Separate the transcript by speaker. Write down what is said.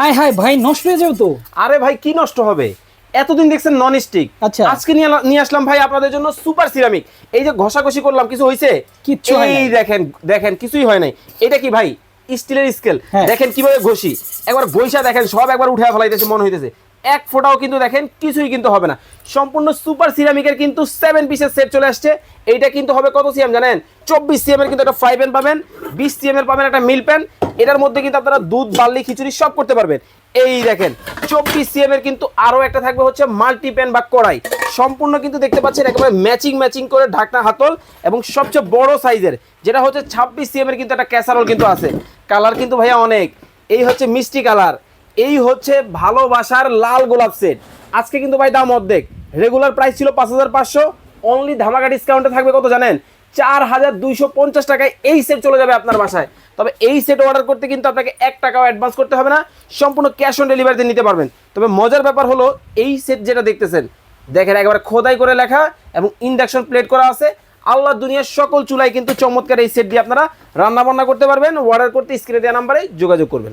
Speaker 1: High high ভাই নষ্ট হয়ে যাবে তো।
Speaker 2: আরে ভাই কি নষ্ট হবে? এতদিন দেখছেন নন স্টিক
Speaker 1: আচ্ছা।
Speaker 2: আজকে নিয়ে আসলাম ভাই আপনাদের জন্য সুপার সিরামিক এই যে ঘষাঘষি করলাম কিছু হয়েছে
Speaker 1: কিচ্ছু হয়
Speaker 2: এই। দেখেন দেখেন কিছুই হয় নাই। এটা কি ভাই? স্টিলের স্কেল
Speaker 1: হ্যাঁ।
Speaker 2: দেখেন কীভাবে ঘষি। একবার ঘষা দেখেন সব একবার উঠে ফেলাইতেছে মনে হইতেছে। এক ফোঁটাও কিন্তু দেখেন কিছুই কিন্তু হবে না। সম্পূর্ণ সুপার সিরামিকের কিন্তু সেভেন পিসের সেট চলে আসছে। এইটা কিন্তু হবে কত সিএম জানেন? চব্বিশ সিএম এর কিন্তু একটা ফ্রাই প্যান পাবেন। বিশ সিএম এর পাবেন একটা মিল প্যান। এটার মধ্যে কিন্তু আপনারা দুধ, বার্লি, খিচুড়ি সব করতে পারবেন। এই দেখেন, চব্বিশ সিএম এর কিন্তু আরও একটা থাকবে হচ্ছে মাল্টি প্যান বা কড়াই। সম্পূর্ণ কিন্তু দেখতে পাচ্ছেন একেবারে ম্যাচিং ম্যাচিং করে ঢাকনা, হাতল এবং সবচেয়ে বড় সাইজের, যেটা হচ্ছে ছাব্বিশ সিএম এর কিন্তু একটা ক্যাসারোল কিন্তু আছে। কালার কিন্তু ভাইয়া অনেক। এই হচ্ছে মিষ্টি কালার। এই হচ্ছে ভালোবাসার লাল গোলাপ সেট। আজকে কিন্তু ভাই দাম অর্ধেক। রেগুলার প্রাইস ছিল পাঁচ হাজার পাঁচশো। অনলি ধামাকা ডিসকাউন্টে থাকবে কত জানেন? চার হাজার দুইশো পঞ্চাশ টাকায় এই সেট চলে যাবে আপনার বাসায়। তবে এই সেট অর্ডার করতে কিন্তু আপনাকে এক টাকাও অ্যাডভান্স করতে হবে না, সম্পূর্ণ ক্যাশ অন ডেলিভারিতে নিতে পারবেন। তবে মজার ব্যাপার হলো, এই সেট যেটা দেখতেছেন, দেখেন একেবারে খোদাই করে লেখা এবং ইন্ডাকশন প্লেট করা আছে। আল্লাহ দুনিয়ার সকল চুলায় কিন্তু চমৎকার এই সেট দিয়ে আপনারা রান্না বান্না করতে পারবেন অর্ডার করতে স্ক্রিনে দেওয়া নাম্বারে যোগাযোগ করবেন।